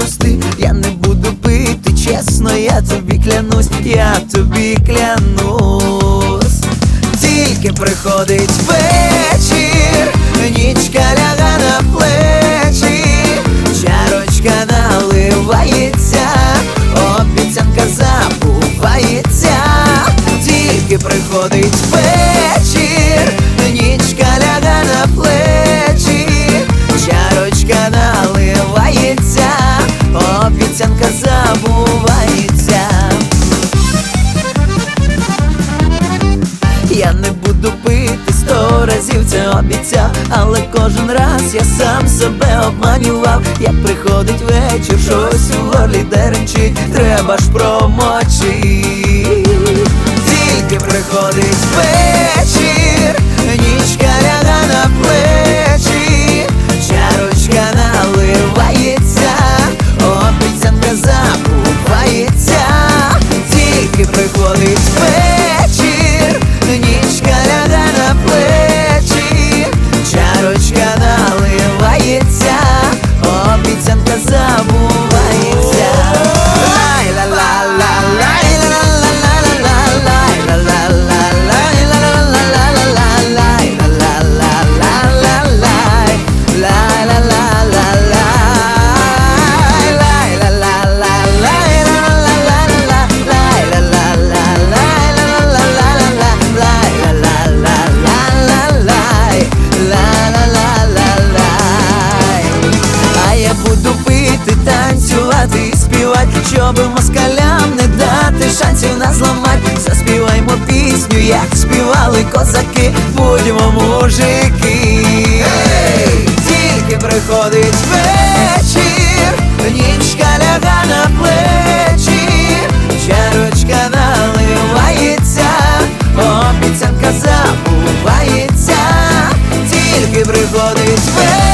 прости, я не буду пити, чесно, я тобі клянусь, я тобі клянусь, тільки приходить вечір, нічка ляга на плечі, чарочка наливається, обіцянка забувається, тільки приходить вечір. Обіцяв, але кожен раз я сам себе обманював. Як приходить вечір, щось у горлі деренчить, треба ж промочити. Обіцянка пісню, як співали козаки, будьмо мужики, hey! тільки приходить вечір, нічка ляга на плечі, чарочка наливається, обіцянка забувається, тільки приходить вечір.